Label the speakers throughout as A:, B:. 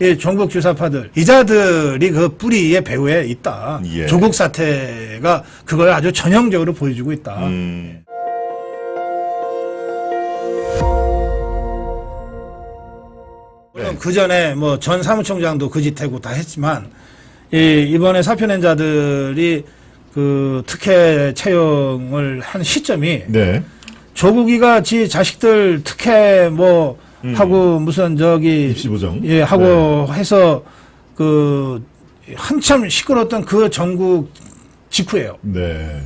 A: 이 종북 주사파들 이자들이 그 뿌리의 배후에 있다.
B: 예.
A: 조국 사태가 그걸 아주 전형적으로 보여주고 있다.
B: 음.
A: 물론 그 전에 뭐 전 사무총장도 그 짓하고 다 했지만 이 이번에 사표 낸 자들이 그 특혜 채용을 한 시점이
B: 네.
A: 조국이가 지 자식들 특혜 뭐
B: 음.
A: 하고 무슨 저기
B: 입시 보정.
A: 예 하고 해서 그 한참 시끄러웠던 그 전국 직후예요.
B: 네.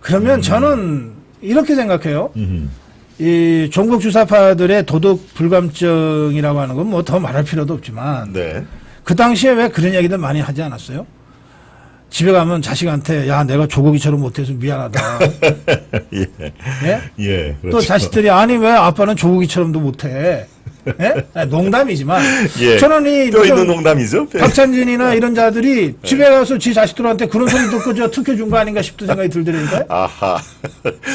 A: 그러면 저는 이렇게 생각해요.
B: 음.
A: 이 종북 주사파들의 도덕 불감증이라고 하는 건 뭐 더 말할 필요도 없지만
B: 네.
A: 그 당시에 왜 그런 얘기들 많이 하지 않았어요? 집에 가면 자식한테 야 내가 조국이처럼 못해서 미안하다.
B: 예.
A: 예?
B: 예.
A: 또
B: 그렇죠.
A: 자식들이 아니 왜 아빠는 조국이처럼도 못해? 예? 아니, 농담이지만
B: 예.
A: 저는
B: 이뼈 있는 농담이죠. 뼈.
A: 박찬진이나 이런 자들이
B: 네.
A: 집에 가서 지 자식들한테 그런 소리 듣고 저 특혜 준 거 아닌가 싶은 생각이 들더라니까요.
B: 아하.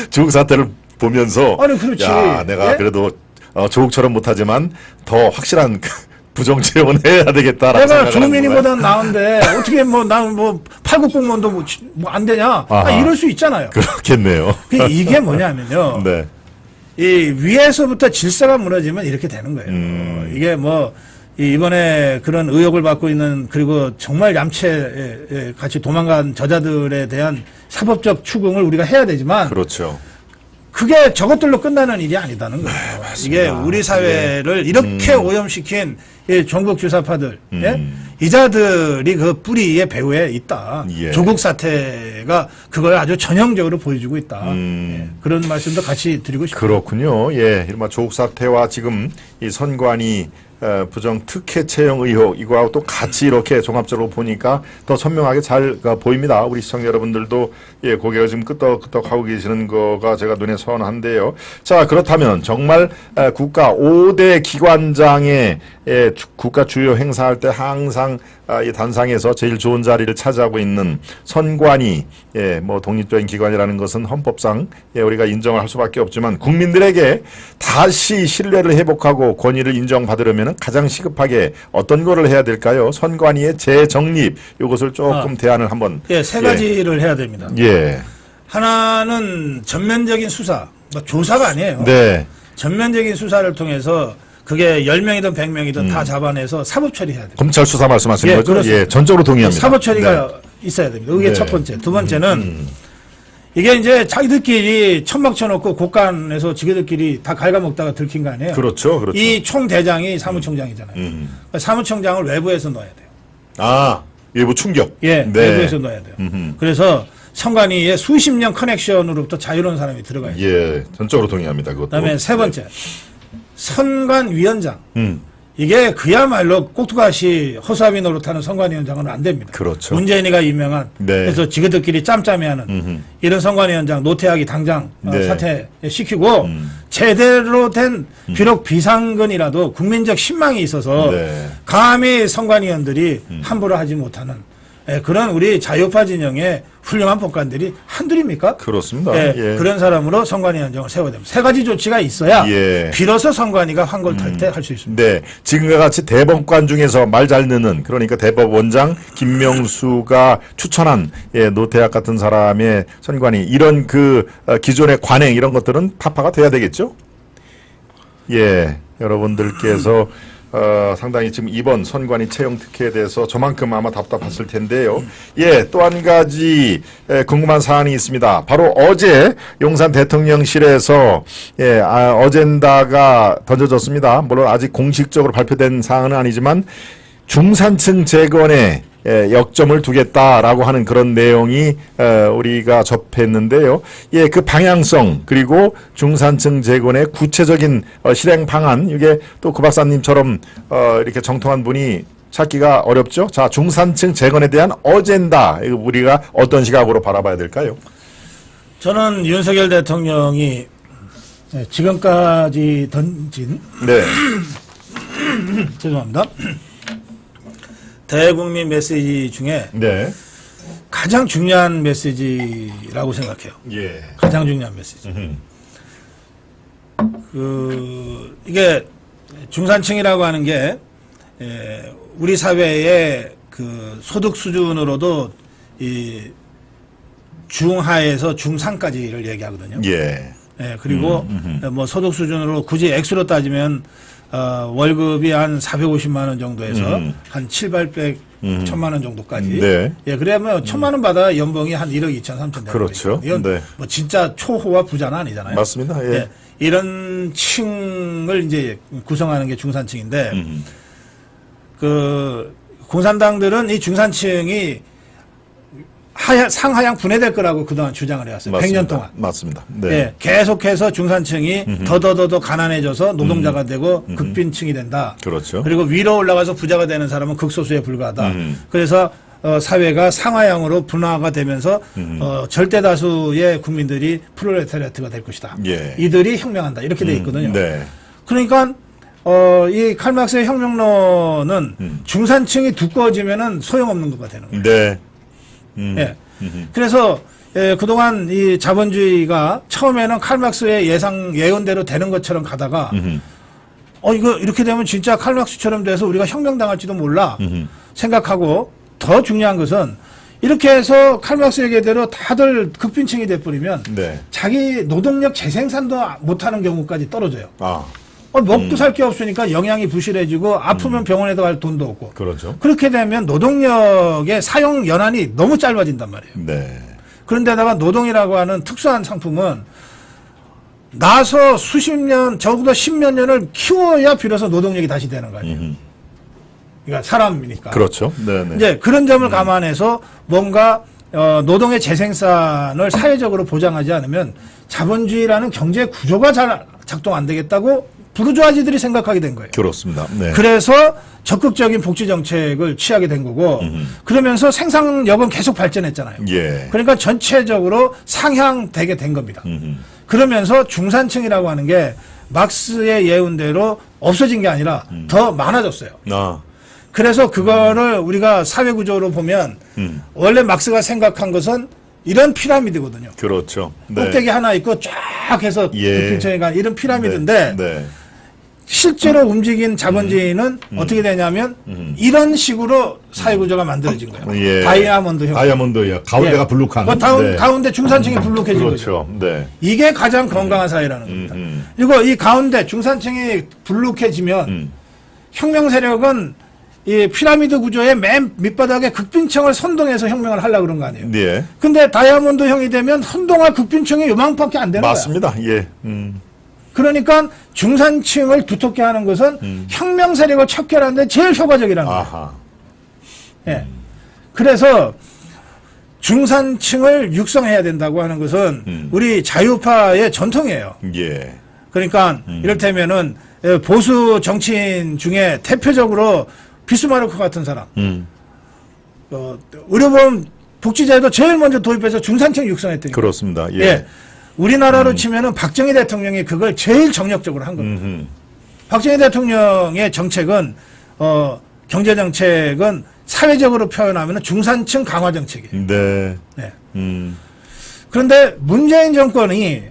B: 조국 사태를 보면서
A: 아니, 그렇지.
B: 야, 내가
A: 예?
B: 그래도 어, 조국처럼 못하지만 더 확실한 그 부정 지원을 해야 되겠다라는
A: 내가 조민이보다 나은데 어떻게 뭐 나는 뭐 팔국 공무원도 뭐 안 되냐? 아,
B: 아하.
A: 이럴 수 있잖아요.
B: 그렇겠네요.
A: 그 이게 뭐냐면요.
B: 네.
A: 이 위에서부터 질서가 무너지면 이렇게 되는 거예요.
B: 음.
A: 이게 뭐 이- 이번에 그런 의혹을 받고 있는 그리고 정말 얌체 같이 도망간 저자들에 대한 사법적 추궁을 우리가 해야 되지만
B: 그렇죠.
A: 그게 저것들로 끝나는 일이 아니다는 거예요. 이게 우리 사회를 이렇게 오염시킨 이 종북 주사파들, 예?
B: 음.
A: 이자들이 그 뿌리의 배후에 있다.
B: 예.
A: 조국 사태가 그걸 아주 전형적으로 보여주고 있다.
B: 음.
A: 예, 그런 말씀도 같이 드리고 싶습니다.
B: 그렇군요. 예, 이른바 조국 사태와 지금 이 선관위 어, 부정 특혜 채용 의혹 이거하고 또 같이 이렇게 종합적으로 보니까 더 선명하게 잘 어, 보입니다. 우리 시청자 여러분들도 예, 고개를 지금 끄덕끄덕 하고 계시는 거가 제가 눈에 선한데요. 자, 그렇다면 정말 에, 국가 5대 기관장의 예, 주- 국가 주요 행사할 때 항상 아, 이 단상에서 제일 좋은 자리를 차지하고 있는 선관위, 예, 뭐 독립적인 기관이라는 것은 헌법상 예, 우리가 인정을 할 수밖에 없지만 국민들에게 다시 신뢰를 회복하고 권위를 인정받으려면 가장 시급하게 어떤 거를 해야 될까요? 선관위의 재정립 이것을 조금
A: 아.
B: 대안을 한번
A: 예, 세 가지를 해야 됩니다.
B: 예,
A: 하나는 전면적인 수사, 뭐 조사가 아니에요.
B: 네,
A: 전면적인 수사를 통해서 그게 10명이든 100명이든 다 잡아내서 사법 처리해야 돼요.
B: 검찰 수사 말씀하시는
A: 예,
B: 거죠?
A: 그렇습니다.
B: 예, 전적으로 동의합니다.
A: 사법 처리가
B: 네.
A: 있어야 됩니다. 그게
B: 네.
A: 첫 번째. 두 번째는
B: 음,
A: 이게 이제 자기들끼리 천막 쳐놓고 곳간에서 지게들끼리 다 갉아먹다가 들킨 거 아니에요.
B: 그렇죠, 그렇죠.
A: 이 총대장이 사무총장이잖아요.
B: 음.
A: 그러니까 사무총장을 외부에서 넣어야 돼요.
B: 아, 일부 충격.
A: 예,
B: 네.
A: 외부에서 넣어야 돼요.
B: 음흠.
A: 그래서 선관위에 수십 년 커넥션으로부터 자유로운 사람이 들어가야 돼요.
B: 예, 전적으로 동의합니다. 그것도.
A: 그다음에 세 번째 선관위원장.
B: 음,
A: 이게 그야말로 꼭두가시 허수아비 노릇하는 선관위원장은 안 됩니다.
B: 그렇죠.
A: 문재인이가 유명한
B: 네.
A: 그래서 지그들끼리 짬짬이하는
B: 음흠.
A: 이런 선관위원장 노태하기 당장 어,
B: 네.
A: 사퇴 시키고
B: 음.
A: 제대로 된 비록 비상근이라도 국민적 신망이 있어서
B: 네.
A: 감히 선관위원들이
B: 음.
A: 함부로 하지 못하는 예, 그런 우리 자유파 진영의 훌륭한 법관들이 한둘입니까?
B: 그렇습니다.
A: 예,
B: 예.
A: 그런 사람으로 선관위원장을 세워야 됩니다. 세 가지 조치가 있어야
B: 예.
A: 비로소 선관위가 환골탈태 할수 있습니다.
B: 네, 지금과 같이 대법관 중에서 말 잘 듣는 그러니까 대법원장 김명수가 추천한 예, 노태학 같은 사람의 선관위 이런 그 어, 기존의 관행 이런 것들은 타파가 돼야 되겠죠? 예, 여러분들께서 어, 상당히 지금 이번 선관위 채용 특혜에 대해서 저만큼 아마 답답했을 텐데요. 예, 또 한 가지 에, 궁금한 사안이 있습니다. 바로 어제 용산 대통령실에서 예, 아, 어젠다가 던져졌습니다. 물론 아직 공식적으로 발표된 사안은 아니지만 중산층 재건에 예, 역점을 두겠다라고 하는 그런 내용이 어, 우리가 접했는데요. 예, 그 방향성 그리고 중산층 재건의 구체적인 어, 실행 방안 이게 또 그 박사님처럼 어, 이렇게 정통한 분이 찾기가 어렵죠. 자, 중산층 재건에 대한 어젠다 우리가 어떤 시각으로 바라봐야 될까요?
A: 저는 윤석열 대통령이 예, 지금까지 던진
B: 네,
A: 죄송합니다. 대국민 메시지 중에
B: 네,
A: 가장 중요한 메시지라고 생각해요.
B: 예,
A: 가장 중요한 메시지.
B: 음,
A: 그 이게 중산층이라고 하는 게 에, 우리 사회의 그 소득 수준으로도 이 중하에서 중상까지를 얘기하거든요.
B: 예.
A: 예, 그리고
B: 음,
A: 뭐 소득 수준으로 굳이 액수로 따지면 어, 월급이 한 450만 원 정도에서
B: 음.
A: 한 7, 800,
B: 음.
A: 1000만 원 정도까지.
B: 네.
A: 예, 그러면 1000만 원 받아 연봉이 한 1억 2천 3천 되는
B: 그렇죠.
A: 거니까 이건
B: 네.
A: 뭐 진짜 초호화 부자는 아니잖아요.
B: 맞습니다. 예.
A: 예, 이런 층을 이제 구성하는 게 중산층인데
B: 음.
A: 그 공산당들은 이 중산층이 하향, 상하향 분해될 거라고 그동안 주장을 해왔어요. 100년 동안.
B: 맞습니다. 네.
A: 예, 계속해서 중산층이 더더더더 가난해져서 노동자가 되고 극빈층이 된다.
B: 그렇죠.
A: 그리고 위로 올라가서 부자가 되는 사람은 극소수에 불과하다.
B: 음.
A: 그래서 어, 사회가 상하향으로 분화가 되면서
B: 음.
A: 어, 절대 다수의 국민들이 프롤레타리아트가 될 것이다.
B: 예.
A: 이들이 혁명한다. 이렇게 돼 있거든요.
B: 네.
A: 그러니까 어, 이 칼막스의 혁명론은
B: 음.
A: 중산층이 두꺼워지면은 소용없는 되는 거예요.
B: 네. 음.
A: 예. 그래서 예, 그동안 이 자본주의가 처음에는 칼막스의 예상 예언대로 되는 것처럼 가다가
B: 음흠.
A: 어 이거 이렇게 되면 진짜 칼막스처럼 돼서 우리가 혁명당할지도 몰라
B: 음흠.
A: 생각하고 더 중요한 것은 이렇게 해서 칼막스 얘기대로 다들 극빈층이 돼버리면
B: 네.
A: 자기 노동력 재생산도 못하는 경우까지 떨어져요.
B: 아,
A: 어, 먹고 살 게 없으니까 영양이 부실해지고 아프면 병원에도 갈 돈도 없고
B: 그렇죠.
A: 그렇게 되면 노동력의 사용 연한이 너무 짧아진단 말이에요.
B: 네.
A: 그런데다가 노동이라고 하는 특수한 상품은 나서 수십 년, 적어도 십몇 년을 키워야 비로소 노동력이 다시 되는 거 아니에요.
B: 음흠.
A: 그러니까 사람이니까.
B: 그렇죠. 네, 네.
A: 이제 그런 점을 감안해서 뭔가 어, 노동의 재생산을 사회적으로 보장하지 않으면 자본주의라는 경제 구조가 잘 작동 안 되겠다고 부르주아지들이 생각하게 된 거예요.
B: 그렇습니다. 네.
A: 그래서 적극적인 복지 정책을 취하게 된 거고 그러면서 생산력은 계속 발전했잖아요.
B: 예.
A: 그러니까 전체적으로 상향되게 된 겁니다. 그러면서 중산층이라고 하는 게 막스의 예언대로 없어진 게 아니라 더 많아졌어요.
B: 아,
A: 그래서 그거를 우리가 사회 구조로 보면
B: 음.
A: 원래 막스가 생각한 것은 이런 피라미드거든요.
B: 그렇죠. 네.
A: 꼭대기 하나 있고 쫙 해서
B: 예.
A: 급빈층에 가 이런 피라미드인데
B: 네. 네.
A: 실제로 움직인 자본주의는 어떻게 되냐면 이런 식으로 사회 구조가 만들어진 거예요.
B: 예.
A: 다이아몬드 형.
B: 다이아몬드야. 가운데가 블록한.
A: 그 다운,
B: 네.
A: 가운데 중산층이 불룩해진 거죠.
B: 그렇죠. 네.
A: 이게 가장 건강한 사회라는 겁니다.
B: 음.
A: 그리고 이 가운데 중산층이 불룩해지면
B: 음.
A: 혁명 세력은 이 피라미드 구조의 맨 밑바닥에 극빈층을 선동해서 혁명을 하려고 그런 거 아니에요.
B: 네.
A: 근데 다이아몬드 형이 되면 선동할 극빈층이 요만큼밖에 안 되는 거야.
B: 맞습니다. 예. 음.
A: 그러니까 중산층을 두텁게 하는 것은 혁명 세력을 척결하는데 제일 효과적이라는 거예요.
B: 아하.
A: 예. 그래서 중산층을 육성해야 된다고 하는 것은
B: 음.
A: 우리 자유파의 전통이에요.
B: 예.
A: 그러니까 이를테면은 예, 보수 정치인 중에 대표적으로 비스마르크 같은 사람,
B: 음.
A: 어, 의료보험 복지제도 제일 먼저 도입해서 중산층 육성했더니
B: 그렇습니다. 예.
A: 예. 우리나라로 치면은 박정희 대통령이 그걸 제일 정력적으로 한 겁니다.
B: 음흠.
A: 박정희 대통령의 정책은 어 경제 정책은 사회적으로 표현하면 중산층 강화 정책이에요.
B: 네.
A: 네.
B: 음.
A: 그런데 문재인 정권이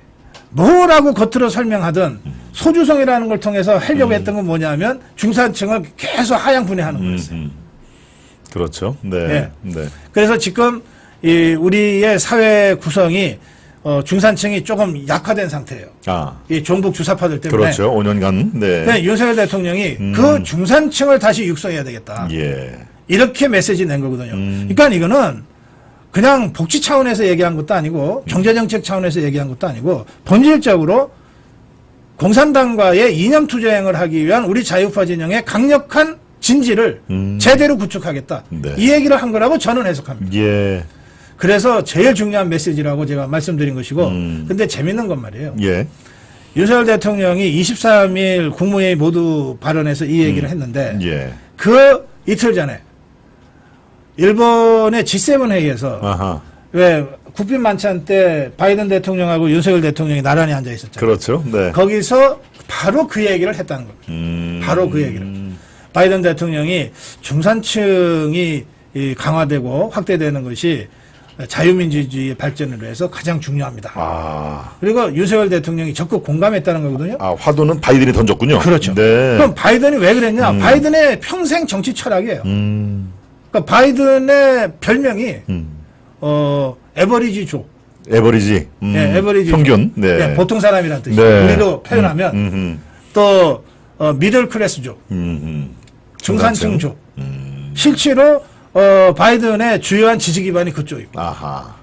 A: 뭐라고 겉으로 설명하든 소주성이라는 걸 통해서 하려고 했던 건 뭐냐면 중산층을 계속 하향 분해하는 거였어요.
B: 음. 그렇죠. 네.
A: 예.
B: 네.
A: 그래서 지금 이 우리의 사회 구성이 어 중산층이 조금 약화된 상태예요.
B: 아.
A: 이 종북 주사파들 때문에.
B: 그렇죠. 5년간. 네.
A: 그래서 윤석열 대통령이 그 중산층을 다시 육성해야 되겠다.
B: 예.
A: 이렇게 메시지 낸 거거든요.
B: 음.
A: 그러니까 이거는 그냥 복지 차원에서 얘기한 것도 아니고 경제정책 차원에서 얘기한 것도 아니고 본질적으로 공산당과의 이념 투쟁을 하기 위한 우리 자유파 진영의 강력한 진지를
B: 음.
A: 제대로 구축하겠다.
B: 네.
A: 이 얘기를 한 거라고 저는 해석합니다.
B: 예.
A: 그래서 제일 중요한 메시지라고 제가 말씀드린 것이고
B: 음.
A: 근데 재밌는 건 말이에요.
B: 예.
A: 윤석열 대통령이 23일 국무회의 모두 발언에서 이 얘기를 했는데
B: 예.
A: 그 이틀 전에 일본의 G7 회의에서
B: 아하.
A: 왜 국빈 만찬 때 바이든 대통령하고 윤석열 대통령이 나란히 앉아 있었잖아요.
B: 그렇죠. 네.
A: 거기서 바로 그 얘기를 했다는 겁니다.
B: 음.
A: 바로 그 얘기를. 바이든 대통령이 중산층이 이 강화되고 확대되는 것이 자유민주주의의 발전을 위해서 가장 중요합니다.
B: 아,
A: 그리고 윤석열 대통령이 적극 공감했다는 거거든요.
B: 아 화두는 바이든이 던졌군요.
A: 그렇죠.
B: 네.
A: 그럼 바이든이 왜 그랬냐? 바이든의 평생 정치 철학이에요.
B: 음,
A: 그러니까 바이든의 별명이
B: 음.
A: 어 에버리지 조,
B: 에버리지. 음,
A: 예, 에버리지
B: 평균.
A: 조.
B: 네.
A: 예, 보통 사람이라는 뜻이죠.
B: 네.
A: 우리도 표현하면
B: 음, 음,
A: 또 어, 미들 클래스족,
B: 음, 음.
A: 중산층족. 실제로 어, 바이든의 주요한 지지 기반이 그쪽이고.
B: 아하.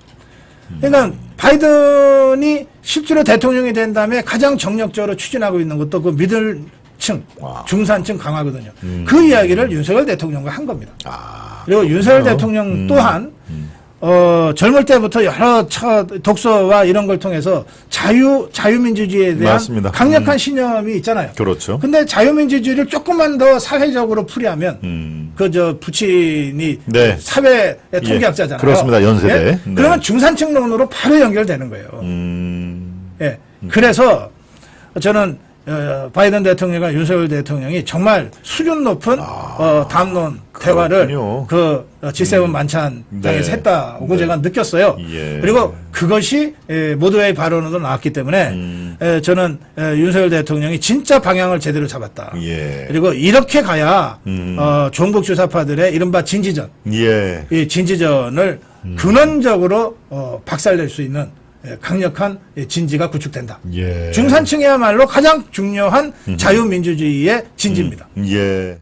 A: 그러니까 바이든이 실제로 대통령이 된 다음에 가장 정력적으로 추진하고 있는 것도 그 미들층,
B: 와.
A: 중산층 강화거든요. 그 이야기를 윤석열 대통령과 한 겁니다.
B: 아,
A: 그리고 윤석열 대통령 또한
B: 음.
A: 어, 젊을 때부터 여러 처, 독서와 이런 걸 통해서 자유 자유민주주의에 대한
B: 맞습니다.
A: 강력한 신념이 있잖아요.
B: 그렇죠.
A: 근데 자유민주주의를 조금만 더 사회적으로 풀이하면
B: 음.
A: 그 저 부친이
B: 네.
A: 사회 통계학자잖아요.
B: 그렇습니다. 연세대.
A: 예?
B: 네.
A: 그러면 중산층론으로 바로 연결되는 거예요.
B: 음.
A: 예. 그래서 저는 어, 바이든 대통령과 윤석열 대통령이 정말 수준 높은 어, 담론 대화를
B: 아, 그렇군요.
A: 그 어, G7 만찬장에서
B: 네.
A: 했다고
B: 네.
A: 제가 느꼈어요.
B: 예.
A: 그리고 그것이 에, 모두의 발언으로 나왔기 때문에
B: 음.
A: 에, 저는 에, 윤석열 대통령이 진짜 방향을 제대로 잡았다.
B: 예.
A: 그리고 이렇게 가야
B: 음.
A: 어, 종북 주사파들의 이른바 진지전,
B: 예.
A: 이 진지전을
B: 음.
A: 근원적으로 어, 박살낼 수 있는 예, 강력한 예, 진지가 구축된다.
B: 예.
A: 중산층이야말로 가장 중요한 자유민주주의의 진지입니다.
B: 예.